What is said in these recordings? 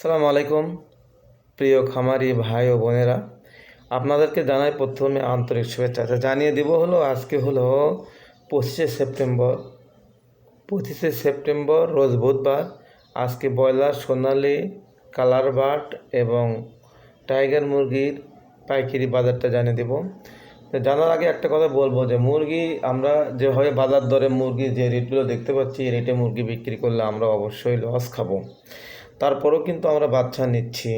সালাম আলাইকুম প্রিয় খামারি ভাই ও বোনেরা। আপনাদেরকে জানাই প্রথমে আন্তরিক শুভেচ্ছা। আচ্ছা, জানিয়ে দিব হলো আজকে হলো পঁচিশে সেপ্টেম্বর। পঁচিশে সেপ্টেম্বর রোজ বুধবার। আজকে ব্রয়লার সোনালি কালার বাট এবং টাইগার মুরগির পাইকারি বাজারটা জানিয়ে দেব। জানার আগে একটা কথা বলব যে মুরগি আমরা যেভাবে বাজার দরে মুরগি যে রেটগুলো দেখতে পাচ্ছি এই রেটে মুরগি বিক্রি করলে আমরা অবশ্যই লস খাব। তারপরেও কিন্তু আমরা বাচ্চা নিচ্ছি।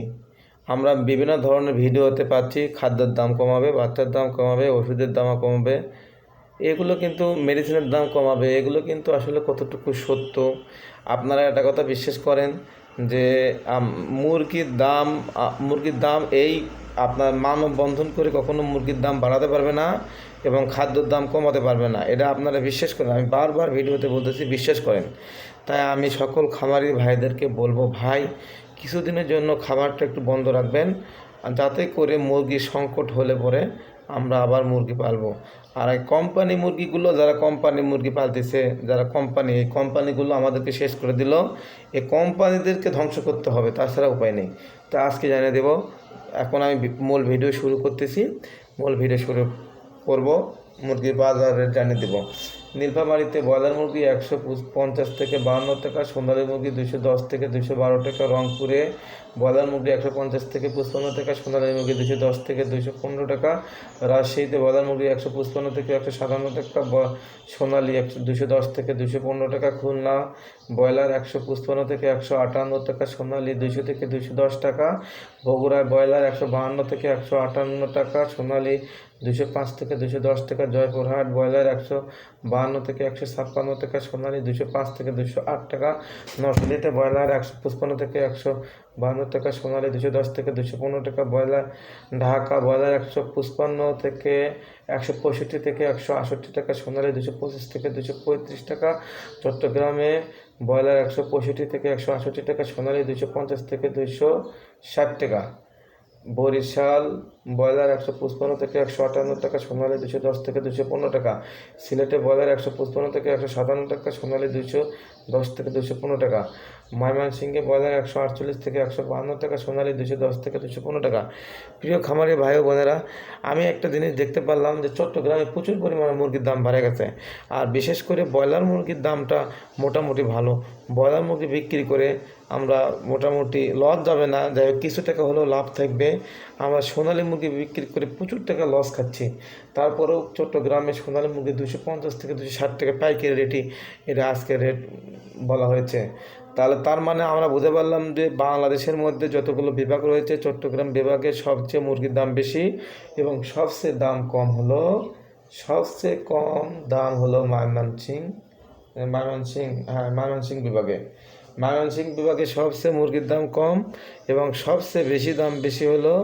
আমরা বিভিন্ন ধরনের ভিডিওতে পাচ্ছি, খাদ্যের দাম কমাবে, বাচ্চার দাম কমাবে, ওষুধের দাম কমাবে। এগুলো কিন্তু মেডিসিনের দাম কমাবে। এগুলো কিন্তু আসলে কতটুকু সত্য? আপনারা একটা কথা বিশ্বাস করেন যে মুরগির দাম মুরগির দাম এই আপনার মানব বন্ধন করে কখনো মুরগির দাম বাড়াতে পারবে না। এবং খাদ্যর দাম কমাতে পারবে না। এটা আপনারা বিশ্বাস করেন। আমি বারবার ভিডিওতে বলতেছি, বিশ্বাস করেন। তাই আমি সকল খামারি ভাইদেরকে বলব, ভাই, কিছুদিনের জন্য খাবারটা একটু বন্ধ রাখবেন যাতে করে মুরগির সংকট হলে পরে আমরা আবার মুরগি পালবো। আর এই কোম্পানি মুরগিগুলো, যারা কোম্পানি মুরগি পালতেছে, যারা কোম্পানি, এই কোম্পানিগুলো আমাদেরকে শেষ করে দিল এই কোম্পানিদেরকে ধ্বংস করতে হবে, তাছাড়া উপায় নেই। তো আজকে জানিয়ে দেব। এখন আমি মূল ভিডিও শুরু করতেছি। মূল ভিডিও শুরু করব, মুরগির বাজার রেট জানিয়ে দেবো। নীলফামারিতে ব্রয়লার মুরগি একশো পঞ্চাশ থেকে বাহান্ন টাকা, সোনালী মুরগি দুশো দশ থেকে দুশো বারো টাকা, রংপুরে ব্রয়লার মুরগি একশো পঞ্চাশ থেকে পঁচপান্ন টাকা, সোনালী মুরগি দুশো দশ থেকে দুশো পনেরো টাকা, রাজশাহীতে ব্রয়লার মুরগি একশো পঁচপান্ন থেকে একশো সাতান্ন টাকা সোনালী একশো দুশো দশ থেকে দুশো পনেরো টাকা, খুলনা ব্রয়লার একশো পঁচপান্ন থেকে একশো আটান্ন টাকা, সোনালী দুশো থেকে দুশো দশ টাকা, বগুড়ায় ব্রয়লার একশো বাহান্ন থেকে একশো আটান্ন টাকা, সোনালী দুশো পাঁচ থেকে দুশো দশ টাকা জয়পুরহাট ব্রয়লার একশো বাহান্ন থেকে একশো ছাপ্পান্ন টাকা, সোনালী দুশো পাঁচ থেকে দুশো আট টাকা, নরসিংদীতে ব্রয়লার একশো পঁচপান্ন থেকে একশো বাহান্ন টাকা, সোনালী দুশো দশ থেকে দুশো পনেরো টাকা, ব্রয়লার ঢাকা ব্রয়লার একশো পঁচপান্ন থেকে একশো পঁয়ষট্টি থেকে একশো আষট্টি টাকা, সোনালী দুশো পঁচিশ থেকে দুশো পঁয়ত্রিশ টাকা, চট্টগ্রামে ব্রয়লার একশো পঁয়ষট্টি থেকে একশো আষট্টি টাকা, সোনালী দুশো পঞ্চাশ থেকে দুশো ষাট টাকা, বরিশাল ব্রয়লার একশো পঁচপান্ন থেকে একশো আটান্ন টাকা, সোনালী দুশো দশ থেকে দুশো পনেরো টাকা। সিলেটে ব্রয়লার একশো পঁচপান্ন থেকে একশো সাতান্ন টাকা, সোনালী দুশো দশ থেকে দুশো পনেরো টাকা। ময়মনসিংহে ব্রয়লার একশো আটচল্লিশ থেকে একশো বাহান্ন টাকা, সোনালী দুশো দশ থেকে দুশো পনেরো টাকা। প্রিয় খামারি ভাই বোনেরা, আমি একটা জিনিস দেখতে পারলাম যে চট্টগ্রামে প্রচুর পরিমাণে মুরগির দাম বেড়ে গেছে। আর বিশেষ করে ব্রয়লার মুরগির দামটা মোটামুটি ভালো। ব্রয়লার মুরগি বিক্রি করে আমরা মোটামুটি লস যাবে না, যাই হোক কিছু টাকা হলেও লাভ থাকবে। আমরা সোনালী মুরগি বিক্রি করে প্রচুর টাকা লস খাচ্ছি। তারপরেও চট্টগ্রামে সোনালী মুরগি দুশো পঞ্চাশ থেকে দুশো ষাট টাকা পাইকারি রেটই এটা আজকে রেট বলা হয়েছে। তাহলে তার মানে আমরা বুঝতে পারলাম যে বাংলাদেশের মধ্যে যতগুলো বিভাগ রয়েছে, চট্টগ্রাম বিভাগে সবচেয়ে মুরগির দাম বেশি এবং সবচেয়ে দাম কম হলো, সবচেয়ে কম দাম হলো ময়মনসিং ময়মনসিং হ্যাঁ ময়মনসিং বিভাগে। ময়মনসিং বিভাগে সবচেয়ে মুরগির দাম কম এবং সবচেয়ে বেশি দাম বেশি হলো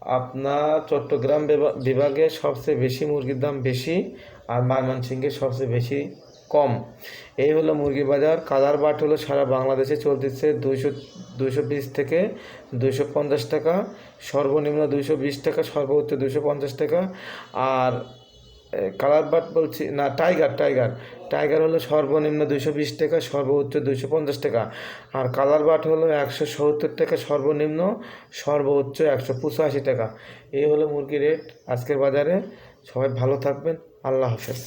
আপনার চট্টগ্রাম বিভা- বিভাগে সবচেয়ে বেশি মুরগির দাম বেশি আর ময়মনসিংহে সবচেয়ে বেশি কম। এই হলো মুরগি বাজার। কালার বাট হলো সারা বাংলাদেশে চলতেছে দুইশো দুইশো বিশ থেকে দুইশো পঞ্চাশ টাকা, সর্বনিম্ন দুইশো বিশ টাকা, সর্বোচ্চ দুইশো পঞ্চাশ টাকা। আর কালার বাট বলছি না, টাইগার টাইগার। টাইগার হলো সর্বনিম্ন দুশো বিশ টাকা, সর্বোচ্চ দুশো পঞ্চাশ টাকা। আর কালার বাট হলো একশো সত্তর টাকা, সর্বনিম্ন সর্বোচ্চ একশো পঁচাশি টাকা। এই হলো মুরগি রেট আজকের বাজারে। সবাই ভালো থাকবেন। আল্লাহ হাফেজ।